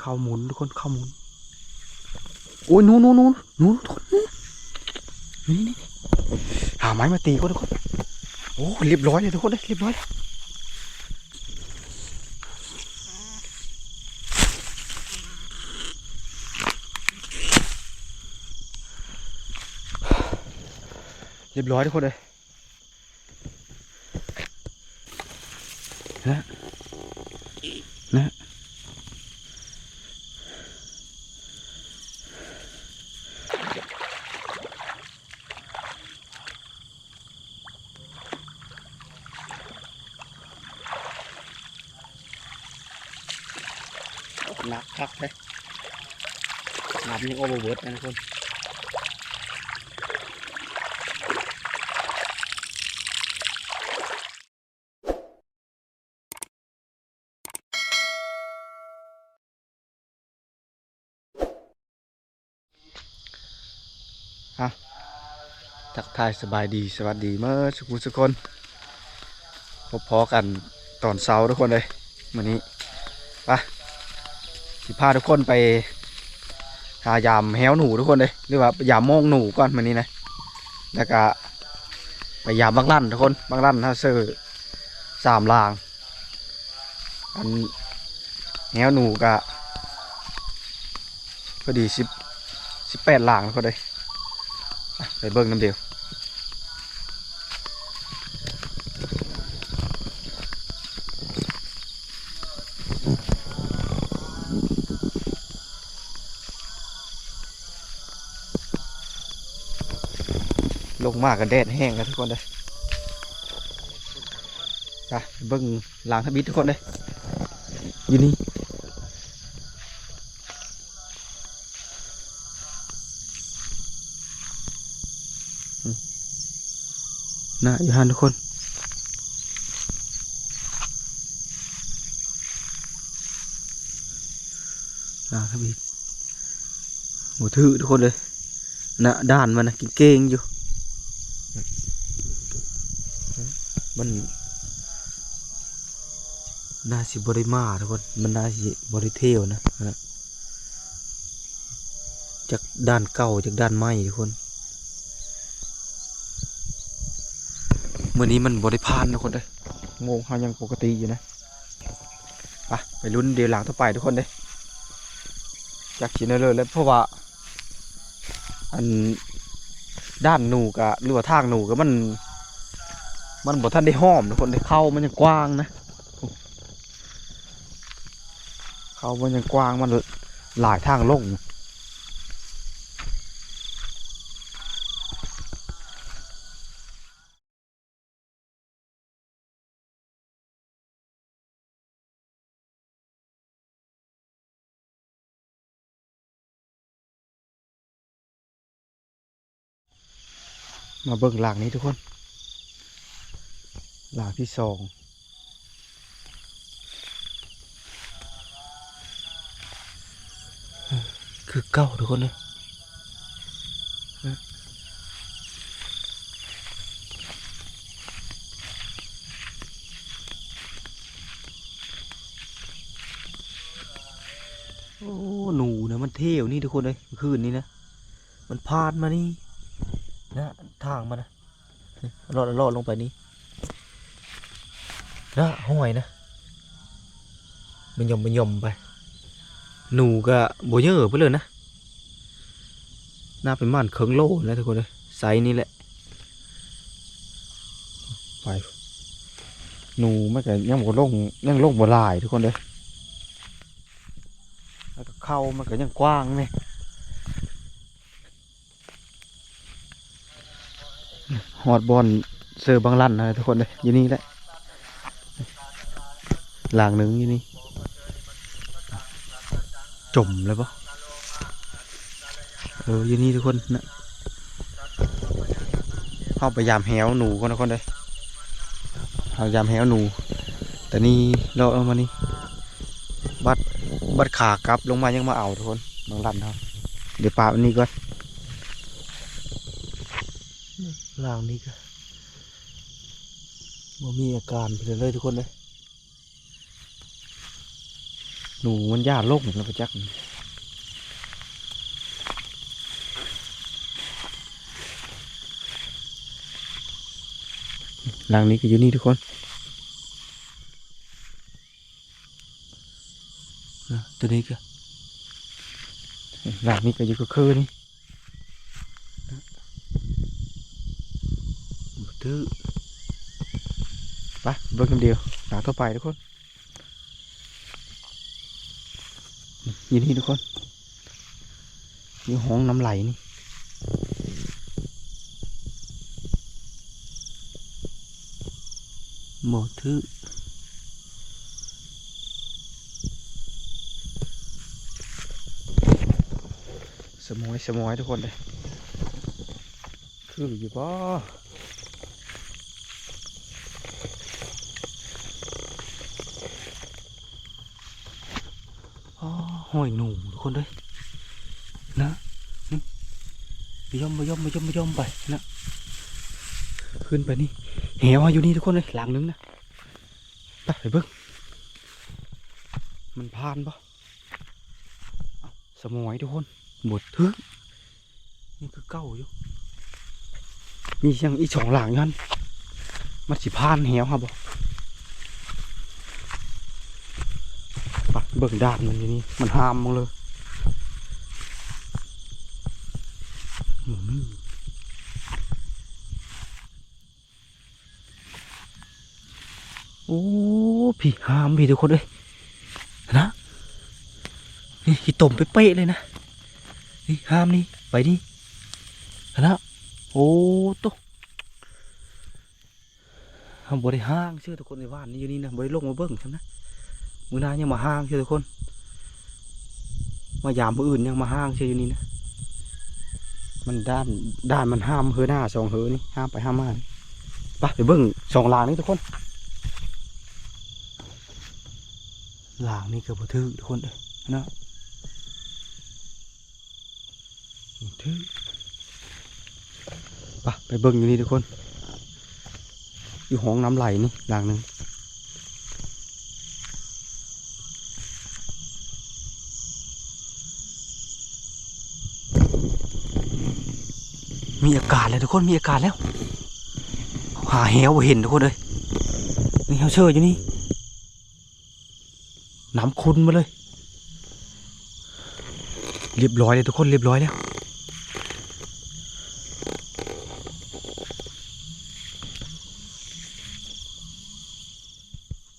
เข้าหมุนทุกคนเข้าหมุน โอ้ยนู้นนู้นนู้นนู้นทุกคนนู้นนี่นี่นี่หาไม้มาตีก็ทุกคนโอ้เรียบร้อยเลยทุกคนเลยเรียบร้อยเลยเรียบร้อยทุกคนเลย หนักครับเลยน้ำยังโอเวอร์เวิร์ดนะทุกคนฮะทักทายสบายดีสวัสดีเมื่อสุขุมสุกคนพบพอกันตอนเช้าทุกคนเลยวันนี้ สิพาทุกคนไปหายามแฮวหนูทุกคนเลยหรือว่ายามโมงหนูก่อนวันนี้นะแล้วก็ไปยามบางลั่นทุกคนบางลั่นถ้าซื้อสามลางอันแฮวหนูก็พอดีสิบสิบแปดลางทุกคนเลยไปเบิ้งน้ำเดียว มากกันแดดแห้งกันทุกคนเลยไปเบิ้งหลังทบิดทุกคนเลยอยู่นี่น่าอยู่หันทุกคนหลังทบิดหมูทือทุกคนเลยน่ะด้านมันนะเก่งอยู่ มันน่าสิบริมาทุกคนมันน่าสิบริเทวนะนะจากด้านเก่าจากด้านใหม่ทุกคนเมื่อนี้มันบริพานทุกคนเลยโมงเขายังปกติอยู่นะไปไปลุ้นเดี๋ยวหลังต่อไปทุกคนเลยจากชินเลยแล้วเพราะว่าอันด้านหนูกับหรือว่าทางหนูกับมัน มันบอกท่านได้ห้อมทุกคนได้เข้ามันยังกว้างนะเข้ามันยังกว้างมันหลายทางลงมาเบิ่งหลังนี้ทุกคน หลังที่สองคือเก้าทุกคนเลยโอ้หนูนะมันเที่ยวนี่ทุกคนเลยเมื่อคืนนี้นะ มันพาดมานี่นะทางมันนะรอดรอดลงไปนี่ นะห้อยนะมันยมมันยมไป หนูก็โบเยอะไปเลยนะน่าเป็นมันเคิงโลนะทุกคนเลยไซนี้แหละไปหนูไม่แต่ยังบ่ลงยังลงบ่ลายทุกคนเลยแล้วก็เข้ามันก็ยังกว้างเนี่ยฮอดบอลเสือบางลั่นนะทุกคนเลยอยู่นี่แหละ หลางหนึ่งอยู่นี่ จมเลยปะเอออยู่นี่ทุกคนนะเข้าไปยามแหวหนูก่อนนะคนเลยเอายามแหวหนู แต่นี่เราเอามานี่บัดบัดขากลับลงมายังมาเอาทุกคนบางลันครับเดี๋ยวปาอันนี้ก่อนหลางนี้ก็บ่มีอาการไปเลยทุกคนเลย หนูมันย่าโลกเหมือนเราไปจักหลังนี้ก็อยู่นี่ทุกคนนะตัวนี้ก็หลังนี้ก็อยู่ก็คือนี่นะบ่ดื้อไปเบิ่งกันเดียวหลังต่อไปทุกคน อยู่นี่ทุกคนอยู่ห้องน้ำไหลนี่หมดทื่สมอยสมอยทุกคนเลยคืออยู่ป่อ๋อ หอยหนูทุกคนเลยนะนี่ไปย่อมไปย่อมไปย่อมไปย่อมไปนะขึ้นไปนี่เหวอยู่นี่ทุกคนเลยหลังนึงนะไปไปเบิ้งมันพานปะเอ้าสมอยทุกคนหมดทึกนี่คือเก้าอยู่มีเสียงอีสองหลังยันมันสิพานเหวครับบ่ไป เบิ่งด้านมันอยู่นี่ มันห้ามมึงเลยโอ้พี่หามพี่ทุกคนเลยนะนี่ขี้ตมเป๊ะเลยนะนี่หามนี่ไปนี่นะโอ้โตะทำบริห้างเชื่อทุกคนในบ้านนี่อยู่นี่นะบริลงมาเบิ้งใช่ไหม มือหน้ายังมาห้างเชื่อทุกคน มายามมืออื่นยังมาห้างเชื่ออยู่นี่นะ มันด้านด้านมันห้ามเฮือหน้าสองเฮือนี่ห้ามไปห้ามมานี่ไปไปเบิ่งสองหลางนี่ทุกคนหลางนี่ก็บ่ถือทุกคนเด้อนะบ่ถือไปไปเบิ่งอยู่นี่ทุกคน อยู่ห้องน้ำไหลนี่หลางหนึง มีอากาศเลยทุกคนมีอากาศแล้ว หาเหวเห็นทุกคนเลยนี่เฮาเชื่ออยู่นี่น้ำคุณมาเลย เรียบร้อยเลยทุกคนเรียบร้อยแล้ว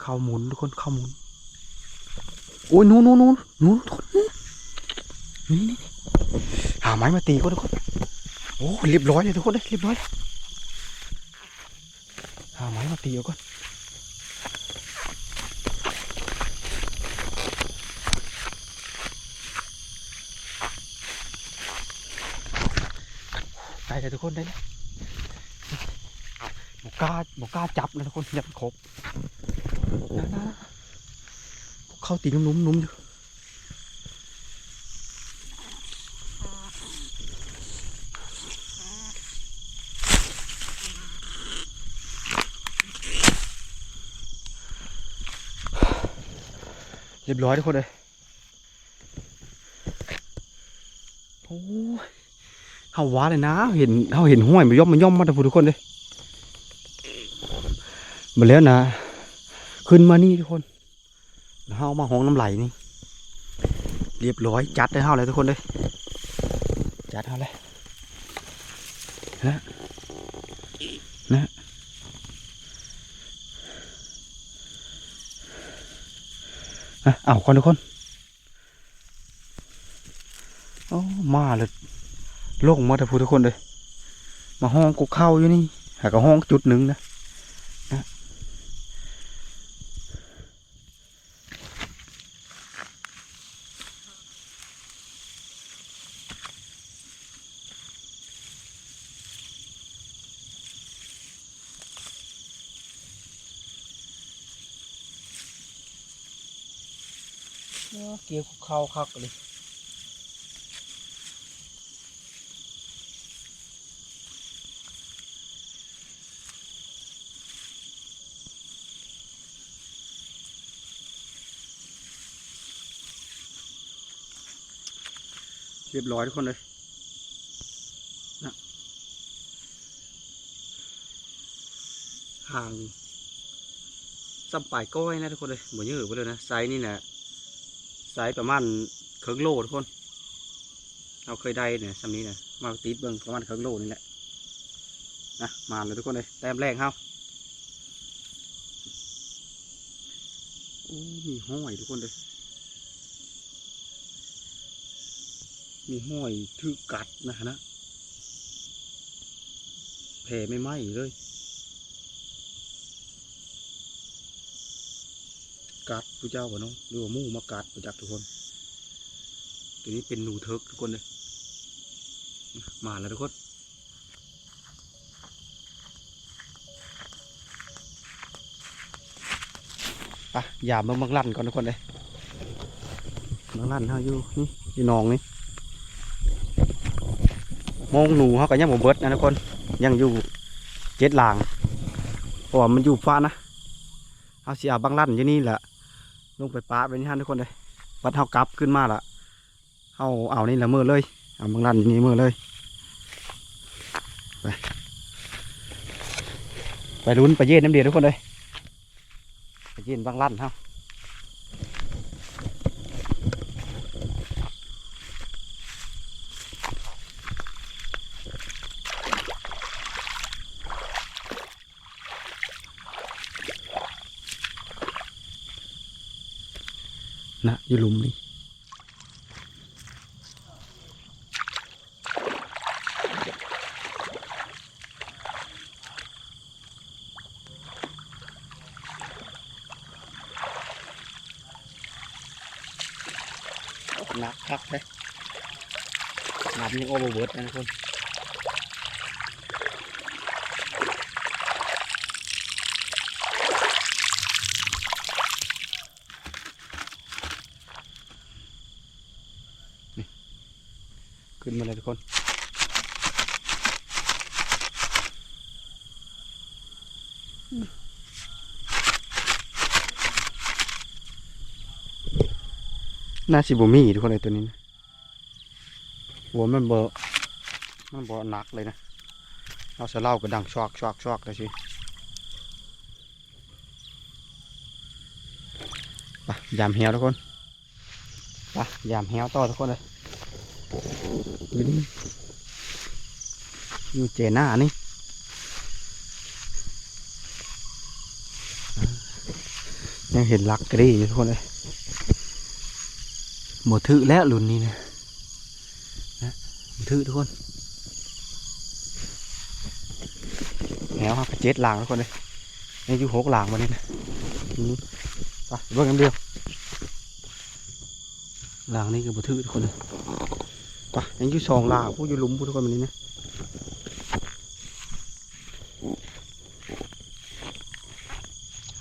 เข้าหมุนทุกคนเข้าหมุนโอ้ยนู้นนู้นนู้นนู้นทุกคนนี่นี่หาไม้มาตีก็ทุกคน โอ้เรียบร้อยเลยทุกคนเลยเรียบร้อยเลยหาไม้มาตีเอาก่อนได้เลยทุกคนได้เลยบกล้าบกล้าจับนะทุกคนยับครบเข้าตีนุ่มๆอยู่ รียบร้อยทุกคนเลยโอ้ยเฮาว้าเลยนะเห็นเฮาเห็นห้วยมันย่อมมันย่อมมาแต่ทุกคนเลยมาแล้วนะ ขึ้นมานี่ทุกคนเฮามาห้องน้ำไหลนี่ เรียบร้อยจัดได้เฮาเลยทุกคนเลยจัดเฮาเลยนะนะ อะเอาคนทุกคนโอ้มาเลยโล่งมาแต่พูทุกคนเลย มาห้องกูเข้าอยู่นี่หากห้องจุดหนึ่งนะ เกี่ยวเข้าคักเลยเรียบร้อยทุกคนเลยนะห่างซ้ำปลายก้อยนะทุกคนเลยเหมือดเยอะไปเลยนะไซส์นี่แหละ ไซส์ประมาณครึ่งโลทุกคน เราเคยได้เนี่ยซ้ำนี้นะมาตีดเบิ้งประมาณครึ่งโลนี่แหละนะมาเลยทุกคนเลยแต้มแรกเฮาโอ้มีห้อยทุกคนเลยมีห้อยถือกัดนะนะแผลไม่ไหม้เลย กัดผู้เจ้าบ่เนาะหรือว่ามู่มากัดประจักทุกคน ตัวนี้เป็นหนูเทิกทุกคนเลยมาแล้วทุกคนไปยามเบิ่งบังลั่นก่อนทุกคนเลยบังลั่นเฮาอยู่นี่อยู่นองนี่มองหนูเขาก็ยังบ่เบิดนะทุกคน ยังอยู่เจ็ดหลางเพราะว่ามันอยู่ฟ้านะเอาเสิเอาบางลั่นอยู่นี่แหละ ลงไปป้าเป็นท่านทุกคนเลยวัดเฮากลับขึ้นมาละเอาเอานี่ละมือเลยเอาบางลันอยู่นี่มือเลยไปไปลุ้นไปเย็นน้ำเดียวทุกคนเลยไปเย็นบางลันเฮา อยู่หลุมนี่หนักคักเลยหน้ำยังโอเวอร์เวิร์ดนะทุกคน นมาเลยทุกคนน่าสิบมีทุกคนเลยตัวนี้นะหัวมันเบอมันเบอหนักเลยนะเอาเสเล่าก็ดังชอกชอกชอกเลยสิไปยามเหี่ยวทุกคนไปยามเหี่ยวต่อทุกคนเลย อยู่นี่อยู่เจน่านี่ยังเห็นลักกรีอยู่ทุกคนเลยหมดถือแล้วหลุนนี้นะนะหมดถือทุกคนแล้วครับเจ็ดหลางทุกคนเลยยังอยู่หกหลางวันนี้นะไปเบิ่งกันเดียวหลางนี้ก็หมดถือทุกคนเลย ยังอยู่สองลาวผู้อยู่หลุมผู้ทุกคนแบบนี้นะ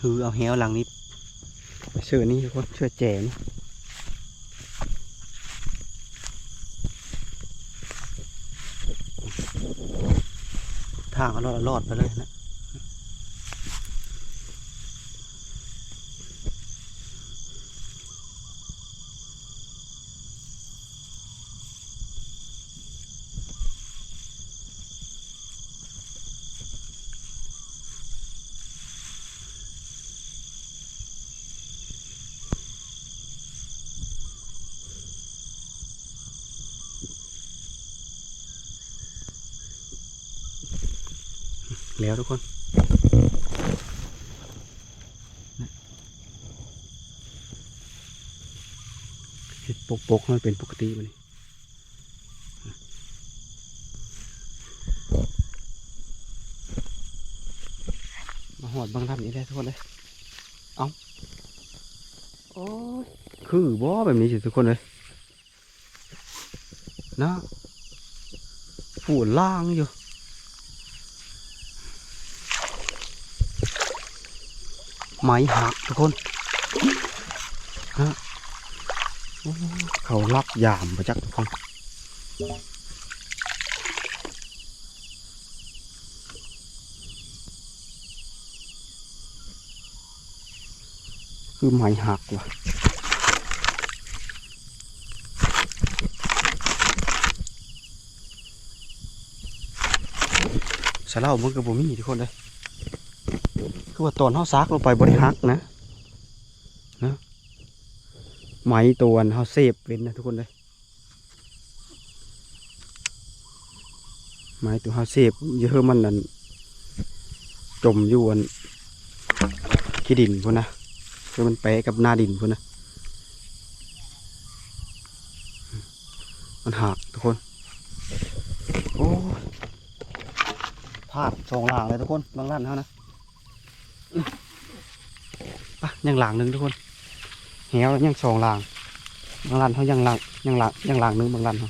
ฮือเอาแหวหลังนี้ไปเชื่อนี่ทุกคนเชื่อแจนทางเอรอดอรอดไปเลยนะ แล้วทุกคนเห็ดปกปกๆมันเป็นปกติมันมาหอดบางท่านนี้ได้ทุกคนเลย เอาโอ้ยคือบ่แบบนี้สิทุกคนเลยนะฝุ่นล่างอยู่ ไหมหักทุกคนฮะเขารับยามมาจักทุกคนคือไหมหักว่ะสาเล่ามันก็บ่มีทุกคนเลย คือว่าตอนเฮาซักลงไปบ่ได้ฮักนะนะไหมตัวเฮาเซฟเว้นนะทุกคนเลยไหมตัวเฮาเซฟเยอะมันนั่นจมอยู่อันขี้ดินพุ่นนะคือมันแปะกับหน้าดินพุ่นนะมันหักทุกคนโอ้พลาดสองหลางเลยทุกคนบางร้านเขานะอื้ออะ ยังหลางหนึ่งทุกคนแหวยังสองหลางบางรันเขายังหลางยังหลางยังหลางหนึ่งบางรันเขา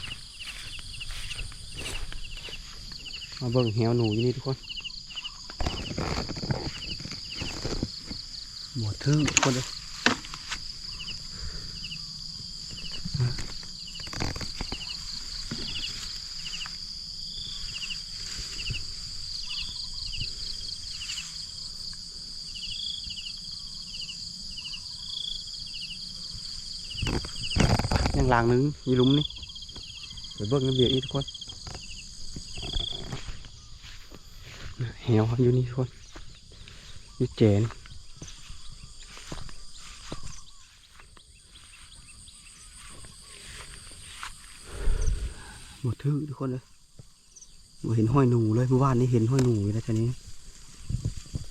มาเบิ่งแหวหนูอยู่นี่ทุกคนหมดทึ่งทุกคนเลย ลางนึงมีลุมนี่ไปเบิ่งน้ำเบียร์อีกทุกคนแหวอยู่นี่ทุกคนอยู่เจนหมดทื่อทุกคนเลยบ่เห็นห้อยหนูเลยเมื่อวานนี้เห็นห้อยหนูอยู่แล้วทีนี้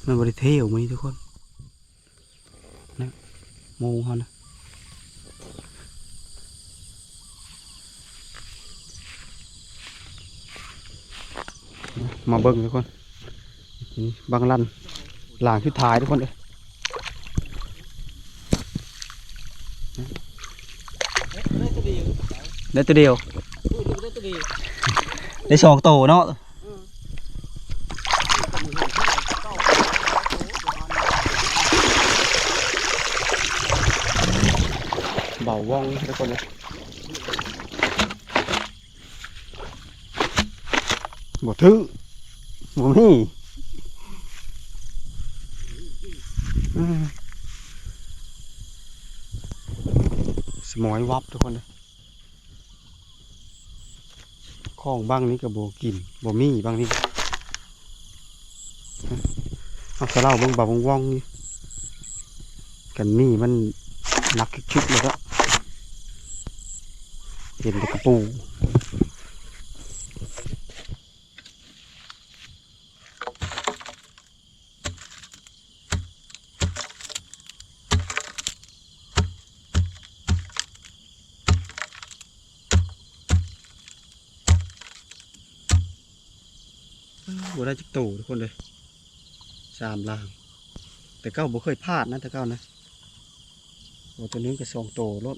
มันบริเทียวมานี่ทุกคนนะโมเขานะ มาเบิ้งทุกคนนี่บางลันหลางชุดท้ายทุกคนเลยได้ตัวเดียวได้ตัวเดียวได้ตัวเดียว ได้สองโตเนาะเบาว่องทุกคนเลยบ่ทึ่บ่มี อืมสมอยวับทุกคนเลยข้องบ้างนี้กับโบกินบมี่บ้างนี่เอาสะเล่าบิ่งบ่าวว่องนี่กันมี่มันหนักชุดเลยก็เห็นแต่กระปู บ่ได้จักโตทุกคนเลยสามล่าง แต่เก้าบ่เคยพลาดนะแต่เก้านะโอ้ตัวนี้ก็สองโตรถ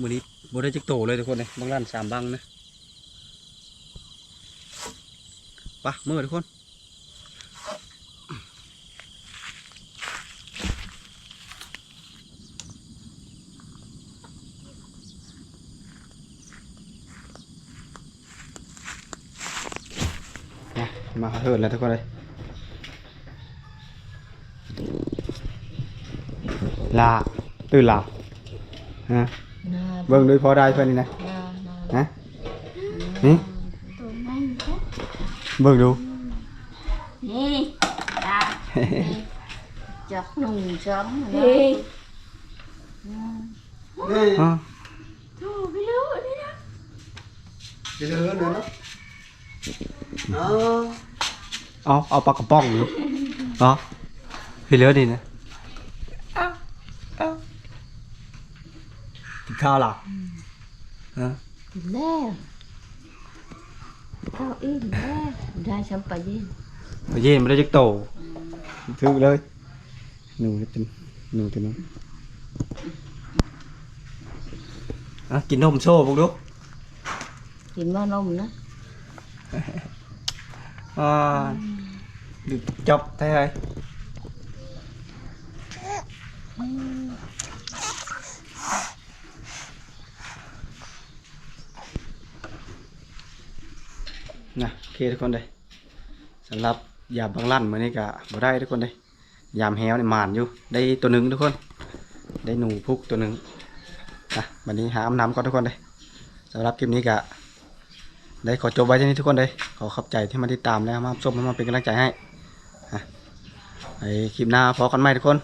มือนี้บ่ได้จักโตเลยทุกคนเลยบางร้านสามบังนะไปะมือทุกคน มามาเถิดแล้วทุกคนเลยลาตื่นลาฮะเบิ่งด้วยพอได้เพื่อนนี่นะฮะนี่เบิ่งดู นี่ตาจักหนุ่มจ้องเลยอ๋อโธ่ไม่รู้นี่นะเดี๋ยวเดี๋ยวเดี๋ยวนะ เอาเอาปลากระป๋องอยู่อ๋อพี่เหลือดีนะกินข้าวหรอฮะกินแล้วข้าวอิ่มแล้วได้ช้ำปลาเย็นไปเย็นไม่ได้จักโตถึกเลยหนูจะหนูตัวนี้อะกินนมโซ่พวกดูกินว่านมนะ อ่าดึกจบ thế thôi nè kia ทุกคนเลยสำหรับยามบางลั่นมือนี้ก็บ่ได้ทุกคนเลยยามแฮวนี่หมานอยู่ ได้ตัวหนึ่งทุกคน ได้หนูพุกตัวหนึ่งอะวันนี้หาอาน้ำก่อนทุกคนเลยสำหรับคลิปนี้ก็ ได้ขอจบไว้ที่นี้ทุกคนเลยขอขอบใจที่มาติดตามและมาชมและมาเป็นกำลังใจให้ไอคลิปหน้าพอกันใหม่ทุกคน